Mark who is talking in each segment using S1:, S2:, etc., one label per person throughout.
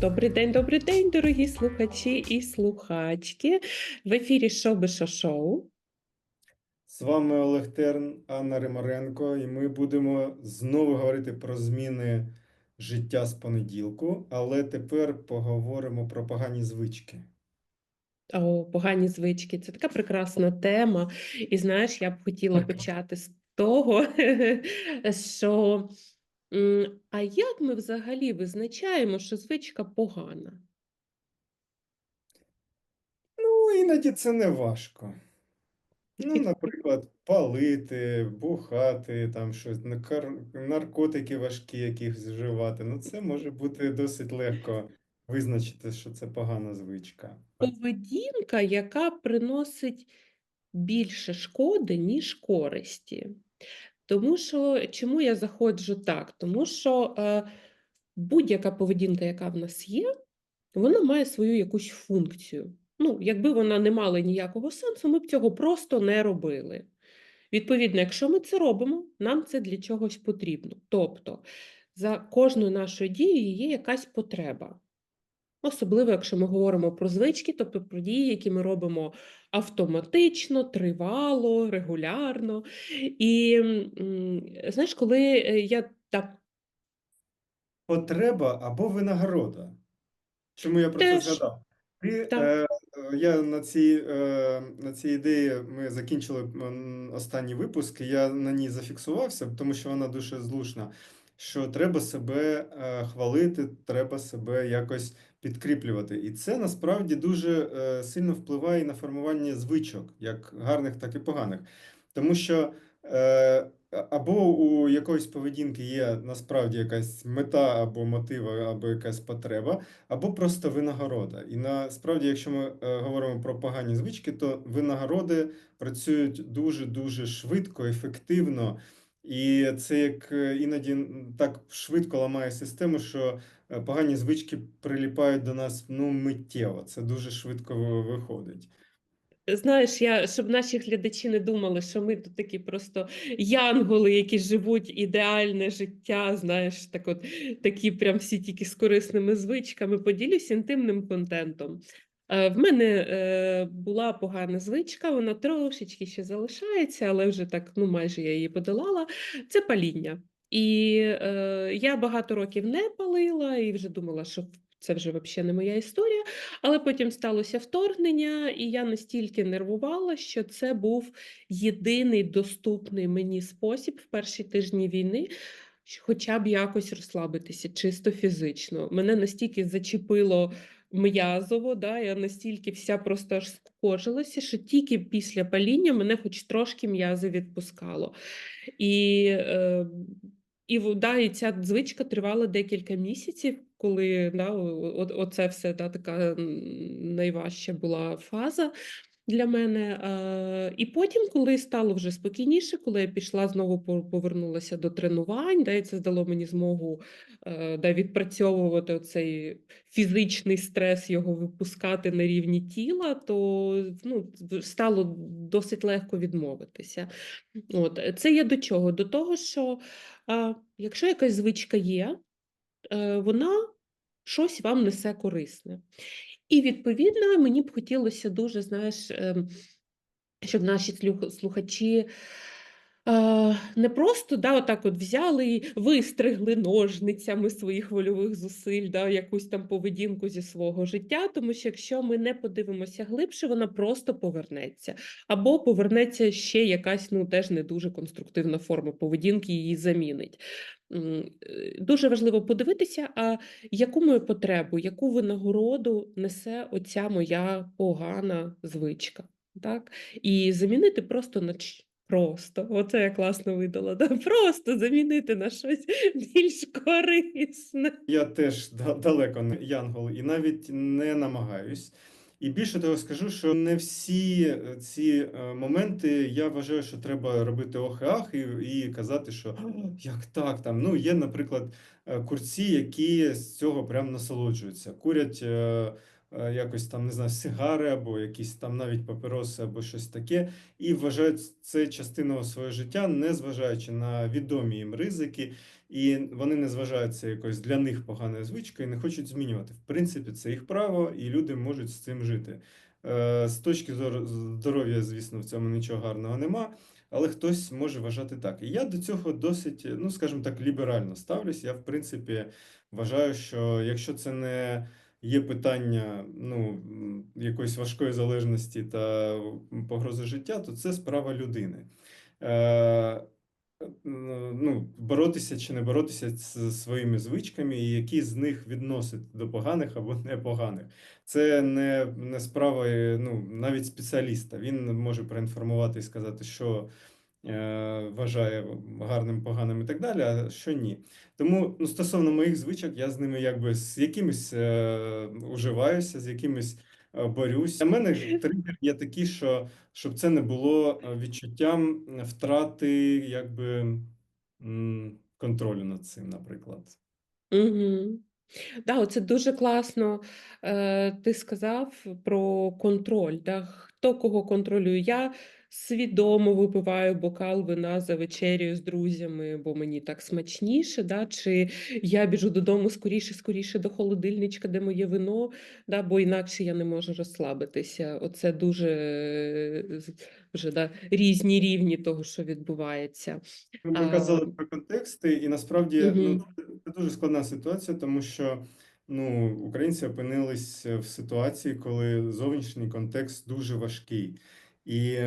S1: Добрий день, добрий день, дорогі слухачі і слухачки. В ефірі «Шо би шо шоу.
S2: З вами Олег Терн, Анна Римаренко, і ми будемо знову говорити про зміни життя з понеділку, але тепер поговоримо про погані звички.
S1: О, погані звички. Це така прекрасна тема. І знаєш, я б хотіла почати з того, що а як ми взагалі визначаємо, що звичка погана?
S2: Ну, іноді це не важко. Ну, наприклад, палити, бухати, там щось, накар- наркотики важкі якісь вживати. Ну, це може бути досить легко визначити, що це погана звичка.
S1: Поведінка, яка приносить більше шкоди, ніж користі. Тому що чому я заходжу так? Тому що е, будь-яка поведінка, яка в нас є, вона має свою якусь функцію. Ну, якби вона не мала ніякого сенсу, ми б цього просто не робили. Відповідно, якщо ми це робимо, нам це для чогось потрібно. Тобто, за кожною нашою дією є якась потреба. Особливо, якщо ми говоримо про звички, тобто про дії, які ми робимо автоматично, тривало, регулярно. І знаєш, коли е, я так
S2: Потреба або винагорода. Чому я про це згадав? Ти,
S1: Так.
S2: е, я на цій, е, на цій ідеї ми закінчили останній випуск, і я на ній зафіксувався, тому що вона дуже злушна. Що треба себе е, хвалити, треба себе якось підкріплювати. І це насправді дуже е, сильно впливає на формування звичок, як гарних, так і поганих. Тому що е, або у якоїсь поведінки є насправді якась мета або мотива, або якась потреба, або просто винагорода. І насправді, якщо ми е, говоримо про погані звички, то винагороди працюють дуже-дуже швидко, ефективно. І це як е, іноді так швидко ламає систему, що е, погані звички приліпають до нас ну, миттєво. Це дуже швидко виходить.
S1: Знаєш, я, щоб наші глядачі не думали, що ми тут такі просто янголи, які живуть ідеальне життя, знаєш, так от, такі прям всі тільки з корисними звичками, поділюсь інтимним контентом. Е, В мене е, була погана звичка, вона трошечки ще залишається, але вже так, ну майже я її подолала. Це паління. І е, я багато років не палила і вже думала, що це вже взагалі не моя історія. Але потім сталося вторгнення, і я настільки нервувала, що це був єдиний доступний мені спосіб в перші тижні війни. Хоча б якось розслабитися, чисто фізично. Мене настільки зачепило м'язово, да, я настільки вся просто аж скожилася, що тільки після паління мене хоч трошки м'язи відпускало. І, е, і, да, і ця звичка тривала декілька місяців, коли да, оце все да, така найважча була фаза для мене. Е, і потім, коли стало вже спокійніше, коли я пішла знову повернулася до тренувань, і це дало мені змогу е, да, відпрацьовувати цей фізичний стрес, його випускати на рівні тіла, то ну, стало досить легко відмовитися. От, е, це я до чого? До того, що якщо якась звичка є, вона щось вам несе корисне. І відповідно мені б хотілося дуже, знаєш, ем, щоб наші слух- слухачі не просто да, отак от взяли і вистригли ножницями своїх вольових зусиль, да, якусь там поведінку зі свого життя, тому що якщо ми не подивимося глибше, вона просто повернеться. Або повернеться ще якась ну, теж не дуже конструктивна форма поведінки, її замінить. Е, Дуже важливо подивитися, а яку мою потребу, яку винагороду несе оця моя погана звичка. Так? І замінити просто на просто. Оце я класно видала. Да? Просто замінити на щось більш корисне.
S2: Я теж далеко не янгол і навіть не намагаюсь. І більше того скажу, що не всі е, ці е, моменти я вважаю, що треба робити ох-ах і, і казати, що як так там. Ну, є, наприклад, е, курці, які з цього прям насолоджуються. Курять якось там, не знаю, сигари або якісь там навіть папіроси або щось таке, і вважають це частиною свого життя, не зважаючи на відомі їм ризики, і вони не зважають це якось для них поганою звичкою і не хочуть змінювати. В принципі, це їх право, і люди можуть з цим жити. Е, З точки зору здоров'я, звісно, в цьому нічого гарного нема. Але хтось може вважати так. І я до цього досить, ну скажімо так, ліберально ставлюсь. Я, в принципі, вважаю, що якщо це не є питання ну, якоїсь важкої залежності та погрози життя, то це справа людини. Е, ну, боротися чи не боротися з своїми звичками, і які з них відносить до поганих або непоганих. Це не, не справа е, ну, навіть спеціаліста. Він може проінформувати і сказати, що е, вважає гарним, поганим і так далі, а що ні. Тому ну, стосовно моїх звичок, я з ними якби з якимись е, уживаюся, з якимись е, борюсь. Для мене тригер є такий, що щоб це не було е, відчуттям втрати якби контролю над цим, наприклад.
S1: Угу. Да, оце дуже класно. Е, ти сказав про контроль. Да? Хто кого контролює? Я свідомо випиваю бокал вина за вечерю з друзями, бо мені так смачніше. Да? Чи я біжу додому скоріше, скоріше до холодильничка, де моє вино, да? бо інакше я не можу розслабитися. Оце дуже е, вже да, різні рівні того, що відбувається.
S2: Ми казали про контексти, і насправді ну, це дуже складна ситуація, тому що ну, українці опинились в ситуації, коли зовнішній контекст дуже важкий. І,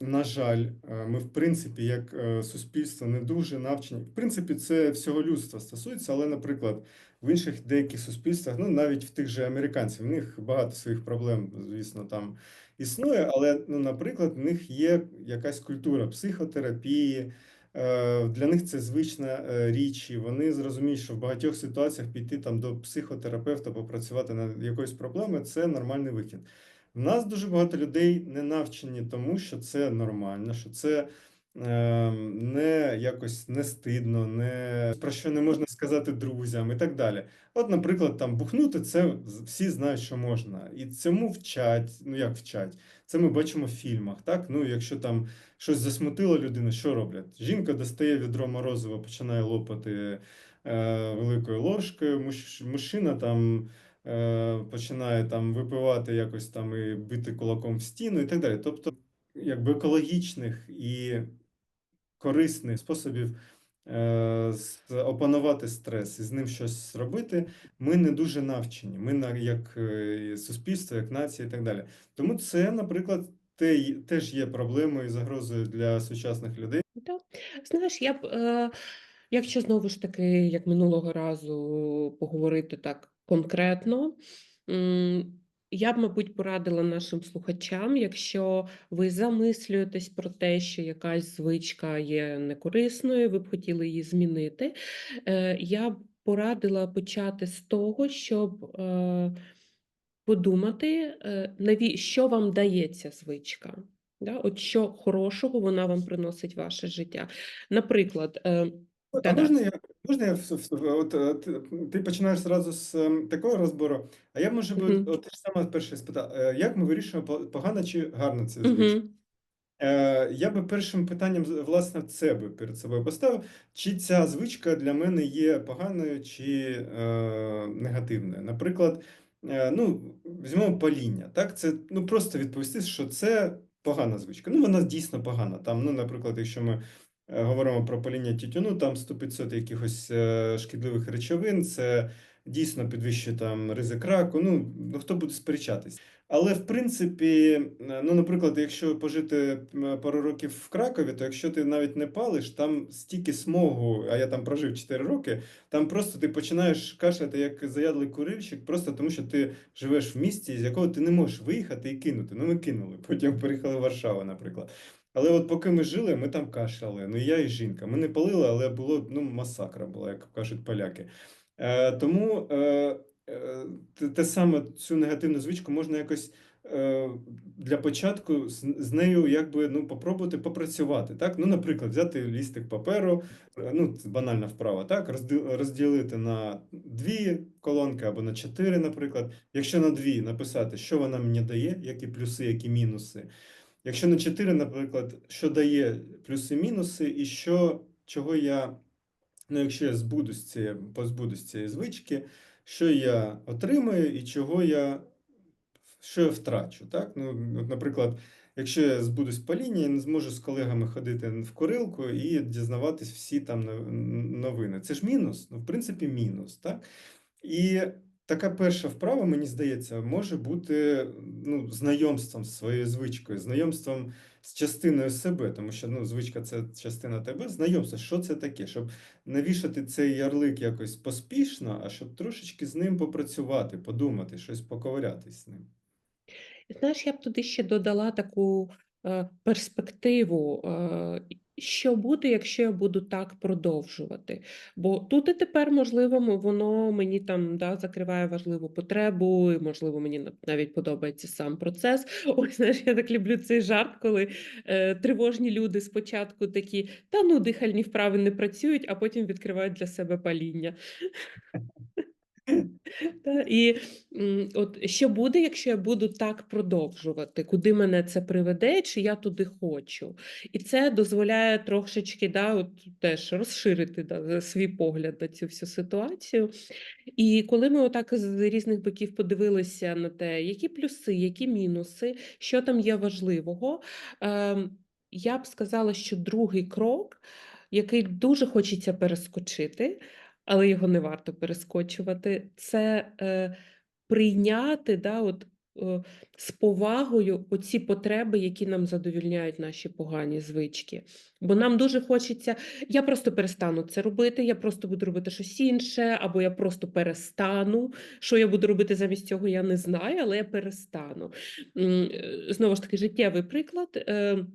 S2: на жаль, е, ми, в принципі, як е, суспільство, не дуже навчені. В принципі, це всього людства стосується, але, наприклад, в інших деяких суспільствах, ну навіть в тих же американців, в них багато своїх проблем, звісно, там існує, але, ну, наприклад, в них є якась культура психотерапії. е, Для них це звична річ, і вони зрозуміють, що в багатьох ситуаціях піти там до психотерапевта, попрацювати над якоюсь проблемою це нормальний вихід. В нас дуже багато людей не навчені тому, що це нормально, що це е, не якось не стидно, не про що не можна сказати друзям і так далі. От, наприклад, там бухнути це всі знають, що можна, і цьому вчать. Ну як вчать? Це ми бачимо в фільмах. Так, ну якщо там щось засмутило людину, що роблять? Жінка достає відро морозива, починає лопати е, великою ложкою. Мужчина там починає там випивати якось там і бити кулаком в стіну, і так далі. Тобто, якби екологічних і корисних способів е, опанувати стрес і з ним щось зробити, ми не дуже навчені. Ми на як е, суспільство, як нація і так далі. Тому це, наприклад, те, теж є проблемою і загрозою для сучасних людей.
S1: Да. Знаєш, я б, е, якщо знову ж таки, як минулого разу, поговорити так конкретно, я б, мабуть, порадила нашим слухачам, якщо ви замислюєтесь про те, що якась звичка є некорисною, ви б хотіли її змінити, е, я б порадила почати з того, щоб е, подумати, е, що вам дає ця звичка. От що хорошого вона вам приносить в ваше життя. Наприклад, е,
S2: А можна я, можна я в- в- в- от, е, ти, ти починаєш зразу з такого розбору, а я може би
S1: Мгм.
S2: от те ж саме перше спитав, е, як ми вирішуємо погано чи гарно це звичка?
S1: Мгм.
S2: Е, Я би першим питанням власне це би перед собою поставив, чи ця звичка для мене є поганою чи е, негативною. Наприклад, е, ну, візьмемо паління. Так, це ну просто відповісти, що це погана звичка. Ну, вона дійсно погана. Там, ну, наприклад, якщо ми говоримо про паління тютюну, там 100-500 якихось е, шкідливих речовин, це дійсно підвищує там ризик раку. Ну, ну хто буде сперечатись? Але в принципі, е, ну, наприклад, якщо пожити пару років в Кракові, то якщо ти навіть не палиш, там стільки смогу, а я там прожив 4 роки, там просто ти починаєш кашляти як заядлий курильщик, просто тому що ти живеш в місті, з якого ти не можеш виїхати і кинути. Ну, ми кинули, потім переїхали в Варшаву, наприклад. Але от поки ми жили, ми там кашляли. Ну, я і жінка. Ми не палили, але було ну, масакра була, як кажуть поляки. Е, тому е, е, те, саме цю негативну звичку можна якось е, для початку з, з нею якби ну, попробувати попрацювати. Так? Ну, наприклад, взяти лістик паперу, е, ну, банальна вправа, так? розділити на дві колонки або на чотири, наприклад. Якщо на дві написати, що вона мені дає, які плюси, які мінуси. Якщо на 4, наприклад, що дає плюси-мінуси, і що, чого я, ну, якщо я збудусь цієї, позбудусь цієї звички, що я отримаю і чого я, що я втрачу. Так? Ну, от, наприклад, якщо я збудусь паління, я не зможу з колегами ходити в курилку і дізнаватись всі там новини. Це ж мінус, ну, в принципі, мінус. Так? І така перша вправа, мені здається, може бути ну, знайомством з своєю звичкою, знайомством з частиною себе, тому що ну, звичка це частина тебе, знайомство, що це таке, щоб не вішати цей ярлик якось поспішно, а щоб трошечки з ним попрацювати, подумати, щось поковирятись з ним.
S1: Знаєш, я б туди ще додала таку е, перспективу, е, що буде, якщо я буду так продовжувати. Бо тут і тепер, можливо, воно мені там да, закриває важливу потребу, і, можливо, мені нав- навіть подобається сам процес. Ось, знаєш, я так люблю цей жарт, коли е, тривожні люди спочатку такі, та ну, дихальні вправи не працюють, а потім відкривають для себе паління. І от що буде, якщо я буду так продовжувати, куди мене це приведе, чи я туди хочу? І це дозволяє трошечки да, от, теж розширити да, свій погляд на цю всю ситуацію. І коли ми отак з різних боків подивилися на те, які плюси, які мінуси, що там є важливого, ем, я б сказала, що другий крок, який дуже хочеться перескочити, але його не варто перескочувати, це е, прийняти да, от, е, з повагою оці потреби, які нам задовільняють наші погані звички. Бо нам дуже хочеться, я просто перестану це робити, я просто буду робити щось інше, або я просто перестану. Що я буду робити замість цього, я не знаю, але я перестану. Е, Знову ж таки, життєвий приклад. Е,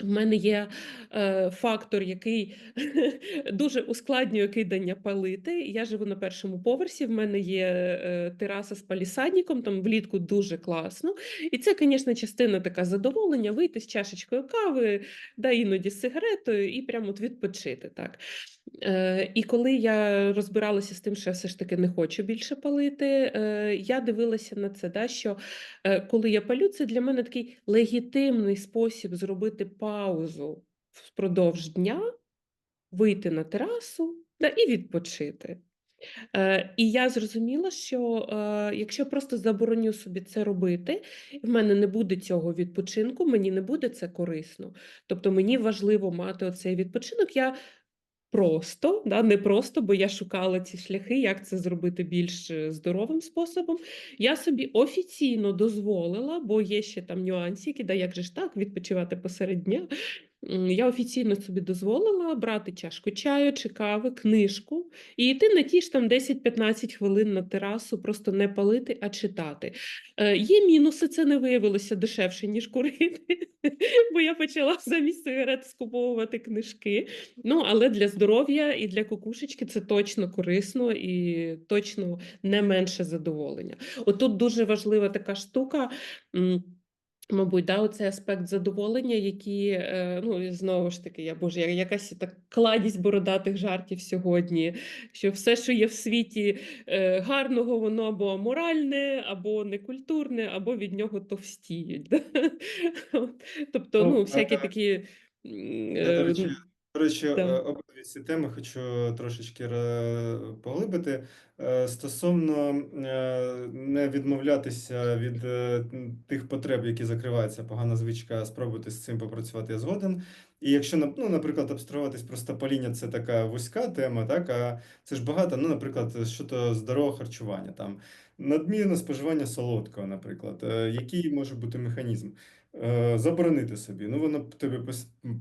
S1: в мене є е, фактор, який дуже ускладнює кидання палити. Я живу на першому поверсі. В мене є е, тераса з палісадником, там влітку дуже класно. І це, звісно, частина така задоволення: вийти з чашечкою кави, да іноді з сигаретою, і прямо от відпочити. Так. Е, і коли я розбиралася з тим, що я все ж таки не хочу більше палити, е, я дивилася на це, да, що е, коли я палю, це для мене такий легітимний спосіб зробити паузу впродовж дня, вийти на терасу да, і відпочити. І я зрозуміла, що якщо просто забороню собі це робити, в мене не буде цього відпочинку, мені не буде це корисно. Тобто мені важливо мати оцей відпочинок. Я просто, да, не просто, бо я шукала ці шляхи, як це зробити більш е, здоровим способом. Я собі офіційно дозволила, бо є ще там нюанси, які да, як же ж так, відпочивати посеред дня. Я офіційно собі дозволила брати чашку чаю чи кави, книжку і йти на ті ж там 10-15 хвилин на терасу, просто не палити, а читати. Е, Є мінуси, це не виявилося дешевше, ніж курити, бо я почала замість сигарет скуповувати книжки. Ну, але для здоров'я і для кукушечки це точно корисно і точно не менше задоволення. Отут дуже важлива така штука. Мабуть, да, оцей аспект задоволення, які, е, ну, знову ж таки, я боже, якась так кладість бородатих жартів сьогодні, що все, що є в світі е, гарного, воно або моральне, або некультурне, або від нього товстіють. Тобто,
S2: Ну,
S1: ну, всякі такі.
S2: До речі, е, обидві ці теми хочу трошечки поглибити. Е, Стосовно е, не відмовлятися від тих потреб, які закриваються, погана звичка, спробувати з цим попрацювати, я згоден. І якщо, ну, наприклад, абстрагуватись просто паління, це така вузька тема, так, а це ж багато, ну, наприклад, щодо здорового харчування, там, надмірне споживання солодкого, наприклад, який може бути механізм? Е, Заборонити собі. Ну, воно тобі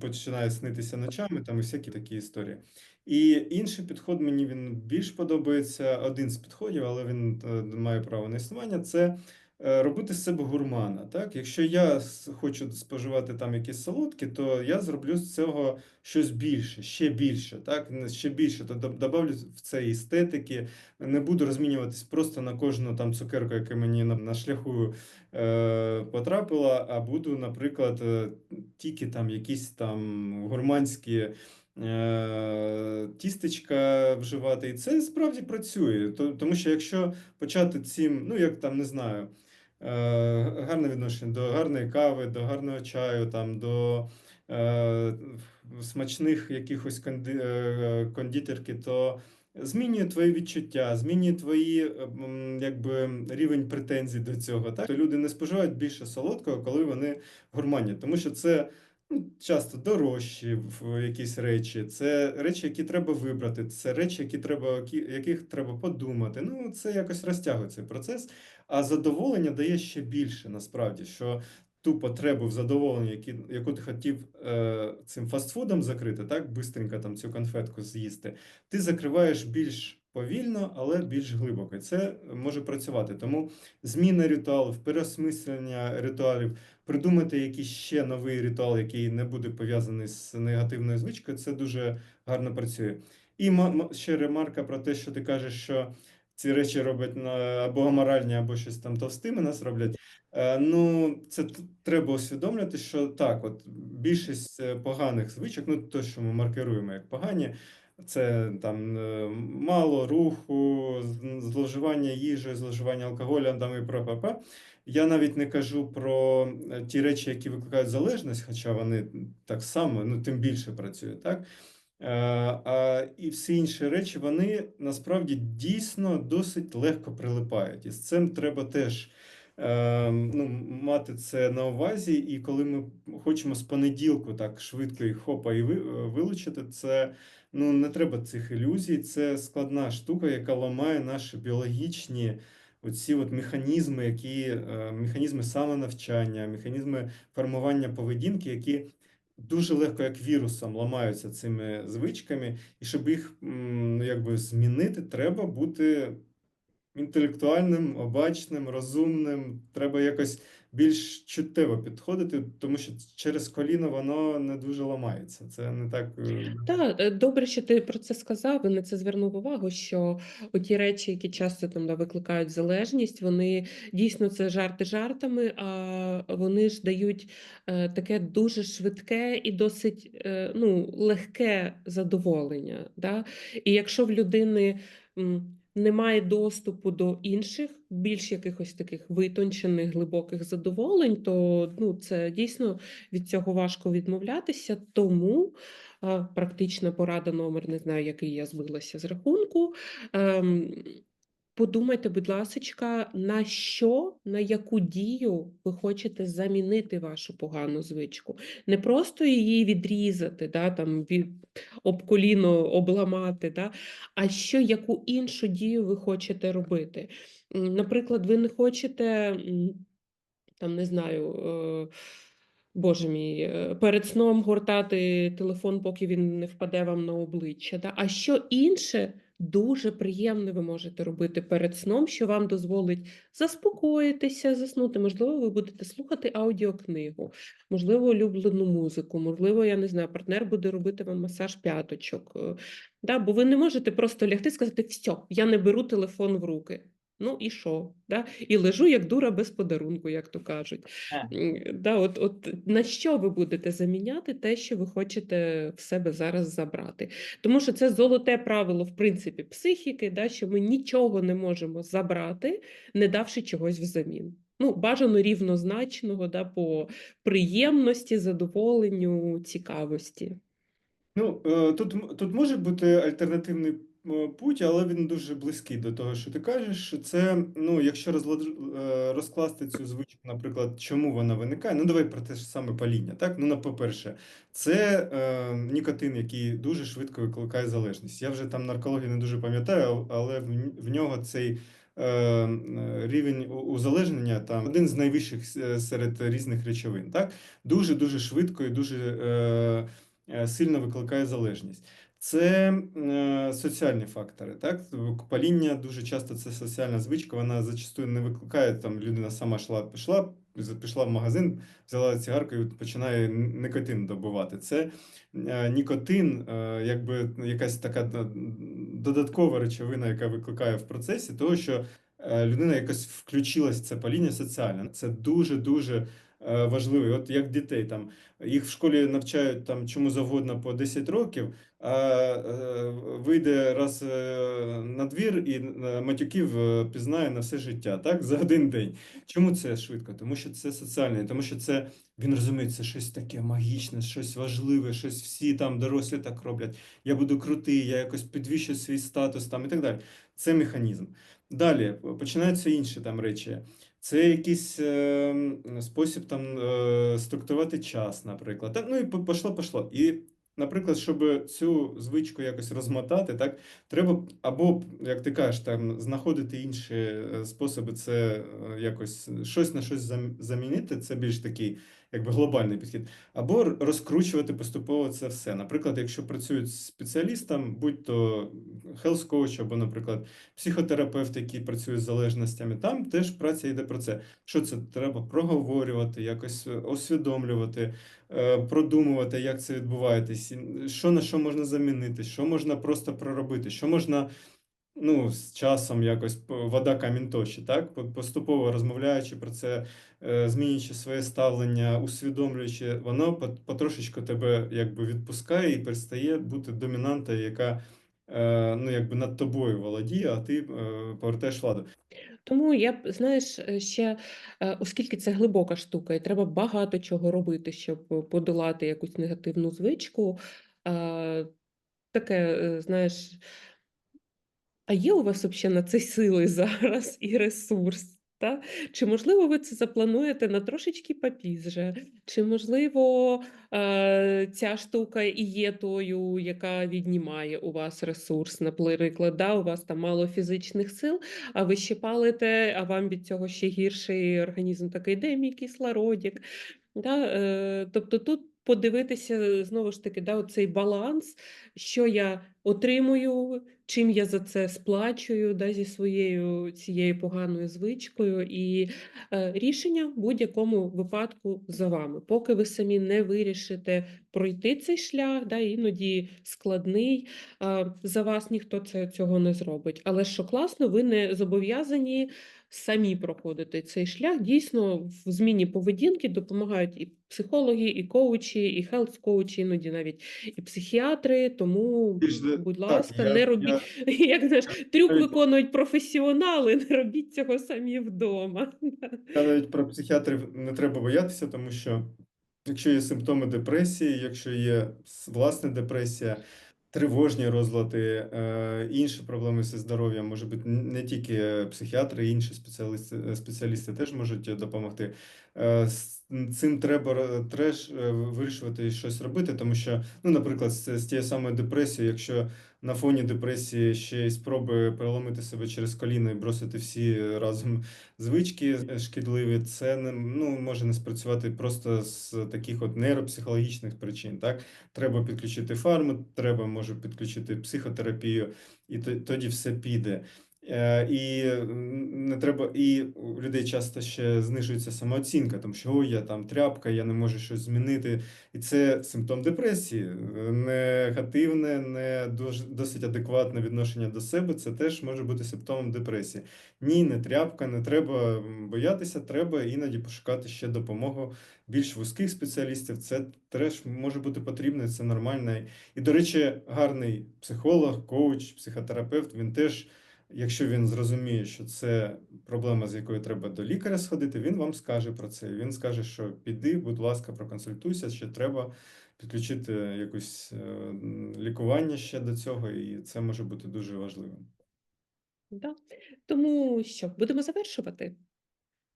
S2: починає снитися ночами, там і всякі такі історії. І інший підход мені він більш подобається. Один з підходів, але він е, має право на існування. Це робити з себе гурмана. Так? Якщо я хочу споживати там якісь солодкі, то я зроблю з цього щось більше, ще більше, так? Ще більше, то добавлю в це естетики, не буду розмінюватись просто на кожну там цукерку, яка мені на, на шляху е, потрапила, а буду, наприклад, е, тільки там якісь там гурманські е, тістечка вживати. І це справді працює. Тому що якщо почати цим, ну як там не знаю, е, гарне відношення до гарної кави, до гарного чаю, там, до е, смачних якихось конди, е, кондитерки, то змінює твої відчуття, змінює твої якби, рівень претензій до цього. Так? То люди не споживають більше солодкого, коли вони гурмані, тому що це. Ну, часто дорожчі в якісь речі, це речі, які треба вибрати, це речі, які треба, яких треба подумати. Ну, це якось розтягує цей процес. А задоволення дає ще більше, насправді, що ту потребу в задоволенні, які, яку ти хотів е, цим фастфудом закрити, так, бистренько там цю конфетку з'їсти, ти закриваєш більш повільно, але більш глибоко. Це може працювати. Тому зміна ритуалів, переосмислення ритуалів, придумати якийсь ще новий ритуал, який не буде пов'язаний з негативною звичкою, це дуже гарно працює. І ще ремарка про те, що ти кажеш, що ці речі роблять або аморальні, або щось там товстими нас роблять. Е, Ну, це треба усвідомлювати, що так, от більшість е, поганих звичок, ну то, що ми маркируємо як погані, це там е, мало руху, зловживання їжею, зловживання алкоголем, там і про ПП. Я навіть не кажу про е, ті речі, які викликають залежність, хоча вони так само, ну тим більше працюють, так? Е, А, і всі інші речі, вони насправді дійсно досить легко прилипають. І з цим треба теж ну, мати це на увазі. І коли ми хочемо з понеділку так швидко і хопа і ви- вилучити, це ну, не треба цих ілюзій. Це складна штука, яка ламає наші біологічні. Оці от механізми, які е, механізми самонавчання, механізми формування поведінки, які дуже легко, як вірусом, ламаються цими звичками, і щоб їх ну, якби змінити, треба бути інтелектуальним, обачним, розумним. Треба якось більш чуттєво підходити, тому що через коліно воно не дуже ламається. Це не так. е,
S1: Так, е, добре, що ти про це сказав і на це звернув увагу, що оті речі, які часто там викликають залежність, вони дійсно це жарти жартами, а вони ж дають е, таке дуже швидке і досить ну, легке задоволення. Да? І якщо в людини немає доступу до інших, більш якихось таких витончених, глибоких задоволень, то ну, це дійсно від цього важко відмовлятися. Тому Практична порада номер, не знаю, який я збилася з рахунку. Подумайте, будь ласочка, на що, на яку дію ви хочете замінити вашу погану звичку. Не просто її відрізати, да, там, від, об коліно обламати, да, а що, яку іншу дію ви хочете робити. Наприклад, ви не хочете, там, не знаю, е, Боже мій, е, перед сном гортати телефон, поки він не впаде вам на обличчя. Да? А що інше дуже приємне ви можете робити перед сном, що вам дозволить заспокоїтися, заснути. Можливо, ви будете слухати аудіокнигу, можливо, улюблену музику, можливо, я не знаю, партнер буде робити вам масаж п'яточок. е, Да? Бо ви не можете просто лягти і сказати, все, я не беру телефон в руки. Ну і що? Да? І лежу як дура без подарунку, як то кажуть. М, Да, от, от на що ви будете заміняти те, що ви хочете в себе зараз забрати? Тому що це золоте правило, в принципі, психіки, да, що ми нічого не можемо забрати, не давши чогось взамін. Ну, бажано рівнозначного да, по приємності, задоволенню, цікавості.
S2: Ну, е, тут, тут може бути альтернативний е, путь, але він дуже близький до того, що ти кажеш. Це, ну, якщо е, розкласти цю звичку, наприклад, чому вона виникає, ну давай про те ж саме паління. Так? Ну, на по-перше, це е, нікотин, який дуже швидко викликає залежність. Я вже там наркологію не дуже пам'ятаю, але в, нього цей е, рівень узалежнення там один з найвищих е, серед різних речовин. Так? Дуже-дуже швидко і дуже. Е, е, сильно викликає залежність. Це е, соціальні фактори. Так? Паління дуже часто це соціальна звичка, вона зачастую не викликає там людина сама йшла, пішла, пішла в магазин, взяла цигарку і починає никотин добувати. Це е, нікотин, е, якби якась така додаткова речовина, яка викликає в процесі того, що е, людина якось включилась в це паління соціальне. Це дуже дуже е, важливо. От як дітей там їх в школі навчають там чому завгодно по 10 років, а е, вийде раз е, на двір і матюків пізнає на все життя, так? За один день. Чому це швидко? Тому що це соціальне, тому що це він розуміє, це щось таке магічне, щось важливе, щось всі там дорослі так роблять. Я буду крутий, я якось підвищу свій статус там і так далі. Це механізм. Далі починаються інші там речі. Це якийсь е, спосіб там е, структурувати час, наприклад. Ну і по- пошло, пошло. І, наприклад, щоб цю звичку якось розмотати, так, треба або, як ти кажеш, там знаходити інші е, способи це якось щось на щось замінити. Це більш такий, якби глобальний підхід. Або розкручувати поступово це все. Наприклад, якщо працюють з спеціалістом, будь то health coach або, наприклад, психотерапевт, який працює з залежностями, там теж праця йде про це. Що це треба проговорювати, якось е, усвідомлювати, е, продумувати, як це відбувається, що на що можна замінити, що можна просто проробити, що можна. Ну, з часом якось вода камінь точить, так? Поступово розмовляючи про це, змінюючи своє ставлення, усвідомлюючи, воно потрошечку тебе якби відпускає і перестає бути домінантою, яка е, ну, якби над тобою володіє, а ти е, повертаєш владу.
S1: Тому я знаєш, е, ще, е, оскільки це глибока штука, і треба багато чого робити, щоб е, подолати якусь негативну звичку, е, таке, е, знаєш, а є у вас взагалі на це сили зараз і ресурс? Та? Чи можливо ви це заплануєте на трошечки попізже? Чи можливо е, ця штука і є тою, яка віднімає у вас ресурс, наприклад, да, у вас там мало фізичних сил, а ви ще палите, а вам від цього ще гірший організм такий, де мій кислородик? Да? Е, тобто тут подивитися знову ж таки, да, оцей баланс, що я отримую, чим я за це сплачую да, зі своєю цією поганою звичкою, і е, рішення в будь-якому випадку за вами. Поки ви самі не вирішите пройти цей шлях, да, іноді складний, е, за вас ніхто це, цього не зробить. Але що класно, ви не зобов'язані самі проходити цей шлях. Дійсно, в зміні поведінки допомагають і психологи, і коучі, і хелс-коучі, іноді навіть і психіатри. Тому, будь
S2: так,
S1: ласка,
S2: я-
S1: не робіть,
S2: я-
S1: як знаєш, трюк виконують професіонали, не робіть цього самі вдома.
S2: Я навіть про психіатрів не треба боятися, тому що якщо є симптоми депресії, якщо є власне депресія, тривожні розлади, е, інші проблеми зі здоров'ям, може бути не тільки психіатри, інші спеціалісти, е, спеціалісти теж можуть е, допомогти. Е, цим треба треш е, вирішувати щось робити, тому що, ну, наприклад, з, з тією самою депресією, якщо на фоні депресії ще й спроби переломити себе через коліно і бросити всі разом звички е, шкідливі, це не ну може не спрацювати просто з таких от нейропсихологічних причин. Так треба підключити фарму, треба може підключити психотерапію, і то- тоді все піде. Е, І не треба, і у людей часто ще знижується самооцінка, тому що я там тряпка, я не можу щось змінити. І це симптом депресії. Негативне, не досить адекватне відношення до себе. Це теж може бути симптомом депресії. Ні, не тряпка, не треба боятися, треба іноді пошукати ще допомогу більш вузьких спеціалістів. Це теж може бути потрібно, це нормально. І, до речі, гарний психолог, коуч, психотерапевт, він теж. Якщо він зрозуміє, що це проблема, з якою треба до лікаря сходити, він вам скаже про це. Він скаже, що піди, будь ласка, проконсультуйся, що треба підключити якусь е, лікування ще до цього, і це може бути дуже важливим.
S1: Да. Тому що, будемо завершувати?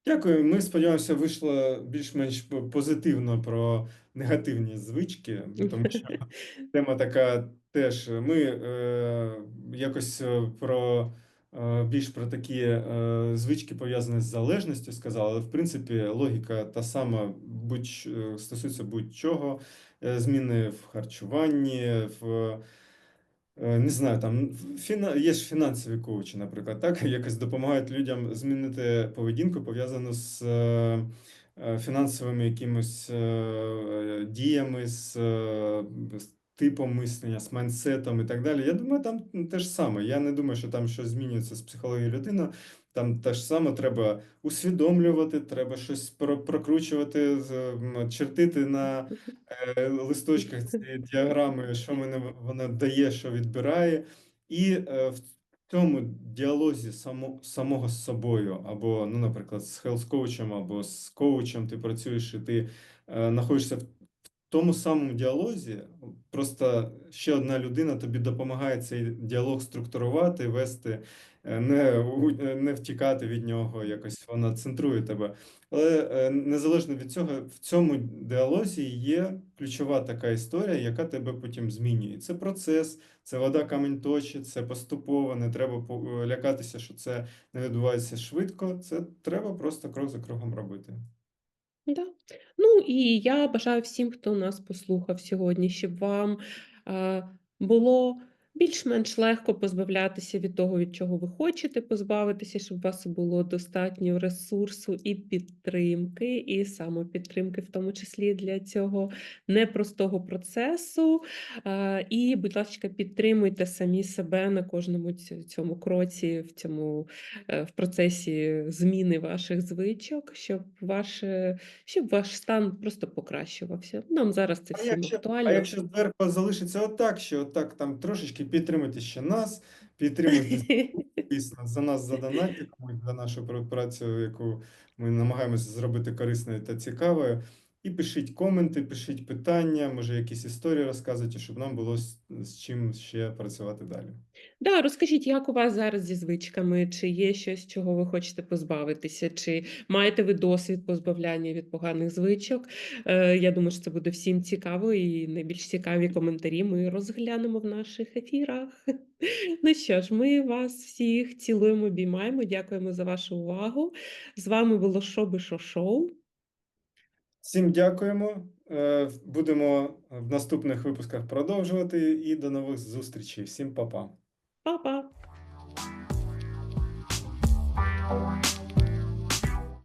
S2: Дякую. Ми сподіваємося, вийшло більш-менш позитивно про негативні звички, тому що тема така теж. Ми е, якось е, про більш про такі е, звички пов'язані з залежністю сказали, але в принципі логіка та сама будь стосується будь-чого, Е, зміни в харчуванні, в Е, Не знаю, там фіна... є ж фінансові коучі, наприклад, так, якось допомагають людям змінити поведінку, пов'язану з е, е, фінансовими якимось е, діями, е, з типом мислення, з майндсетом і так далі. Я думаю, там те ж саме. Я не думаю, що там щось змінюється з психологією людини. Там те ж саме треба усвідомлювати, треба щось про- прокручувати, чертити на е, листочках ці діаграми, що мене вона дає, що відбирає. І е, в цьому діалозі само, самого з собою, або, ну, наприклад, з хелс-коучем, або з коучем ти працюєш, і ти е, знаходишся в тому самому діалозі, просто ще одна людина тобі допомагає цей діалог структурувати, вести, е, не, е, не втікати від нього, якось вона центрує тебе. Але е, незалежно від цього, в цьому діалозі є ключова така історія, яка тебе потім змінює. Це процес, це вода камінь точить, це поступово, не треба лякатися, що це не відбувається швидко. Це треба просто крок за кроком робити.
S1: Да. Ну і я бажаю всім, хто нас послухав сьогодні, щоб вам е, було більш-менш легко позбавлятися від того, від чого ви хочете позбавитися, щоб у вас було достатньо ресурсу і підтримки, і самопідтримки, в тому числі для цього непростого процесу. І, будь ласка, підтримуйте самі себе на кожному цьому кроці, в цьому е, в процесі зміни ваших звичок, щоб ваше щоб ваш стан просто покращувався. Нам зараз це всім
S2: якщо, а якщо зверху залишиться отак, що отак там трошечки підтримуйте ще нас, підтримуйте звісно, за нас за комусь за нашу пр- працю, яку ми намагаємося зробити корисною та цікавою. І пишіть коменти, пишіть питання, може якісь історії розказуйте, щоб нам було з чим ще працювати далі.
S1: Да, розкажіть, як у вас зараз зі звичками? Чи є щось, чого ви хочете позбавитися? Чи маєте ви досвід позбавляння від поганих звичок? Е, я думаю, що це буде всім цікаво, і найбільш цікаві коментарі ми розглянемо в наших ефірах. Ну що ж, ми вас всіх цілуємо, обіймаємо. Дякуємо за вашу увагу. З вами було Шоби Шо Шоу.
S2: Всім дякуємо. Е, Будемо в наступних випусках продовжувати і до нових зустрічей. Всім па-па.
S1: Па-па!